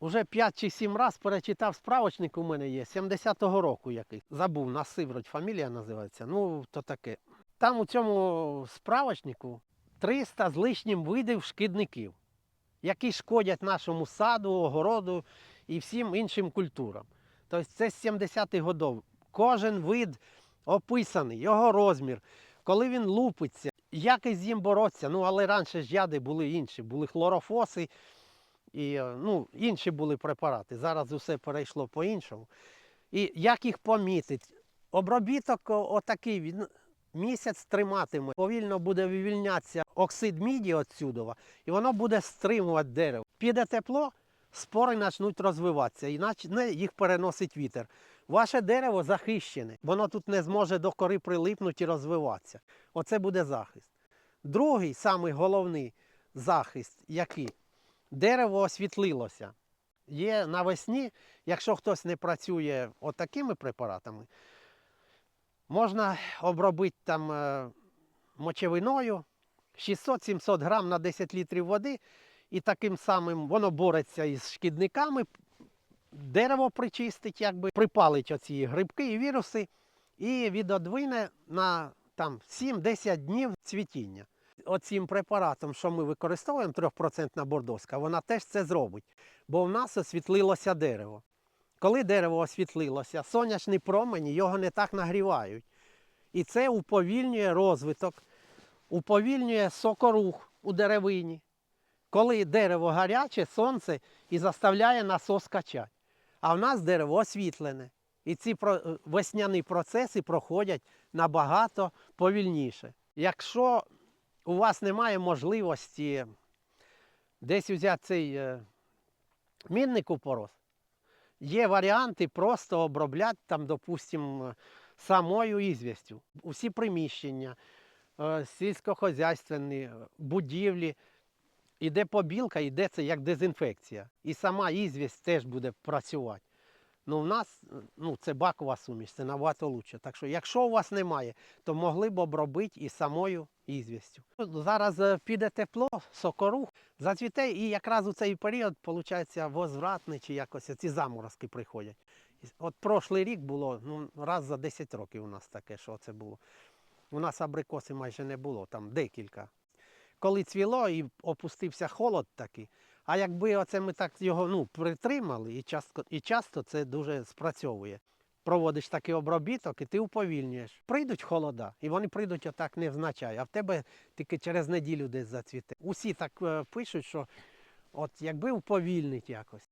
Уже 5 чи 7 разів перечитав справочник у мене є, 70-го року який. Забув, на Сивродь фамілія називається. Ну, то таке. Там у цьому справочнику 300 з лишнім видів шкідників, які шкодять нашому саду, огороду і всім іншим культурам. Тобто це з 70-х годів. Кожен вид описаний, його розмір, коли він лупиться, як із ним боротися. Ну, але раніше ж яди були інші, були хлорофоси і е, ну, інші були препарати. Зараз усе перейшло по-іншому. І як їх помітити? Обробіток отакий він місяць триматиме, повільно буде вивільнятися оксид міді отсюдова, і воно буде стримувати дерево. Піде тепло, спори почнуть розвиватися, і їх переносить вітер. Ваше дерево захищене, воно тут не зможе до кори прилипнути і розвиватися. Оце буде захист. Другий, самий головний захист, який? Дерево освітлилося. Є навесні, якщо хтось не працює отакими препаратами, можна обробити там е, мочевиною 600-700 грам на 10 літрів води, і таким самим воно бореться із шкідниками, дерево причистить, якби припалить оці грибки і віруси, і відодвине на там, 7-10 днів цвітіння. Оцим препаратом, що ми використовуємо, 3% бордоска, вона теж це зробить. Бо в нас освітлилося дерево. Коли дерево освітлилося, сонячні промені його не так нагрівають. І це уповільнює розвиток, уповільнює сокорух у деревині. Коли дерево гаряче, сонце і заставляє насос качати. А в нас дерево освітлене. І ці весняні процеси проходять набагато повільніше. Якщо у вас немає можливості десь взяти цей е, мінний купорос, є варіанти просто обробляти там, допустимо, самою ізвістю. Усі приміщення, е, сільськохозяйственні, е, будівлі. Іде побілка, іде це як дезінфекція. І сама ізвість теж буде працювати. Ну, в нас е, ну, це бакова суміш, це набагато краще. Так що, якщо у вас немає, то могли б обробити і самою ізвістю. Зараз е, піде тепло, сокорух, зацвіте, і якраз у цей період, виходить, возвратний чи якось ці заморозки приходять. От прошлий рік було ну, раз за 10 років у нас таке, що це було. У нас абрикоси майже не було, там декілька. Коли цвіло і опустився холод такий, а якби оце ми так його ну, притримали, і часто, і часто це дуже спрацьовує. Проводиш такий обробіток і ти уповільнюєш. Прийдуть холода, і вони прийдуть отак невзначай, а в тебе тільки через неділю десь зацвіте. Усі так е, пишуть, що от якби уповільнить якось.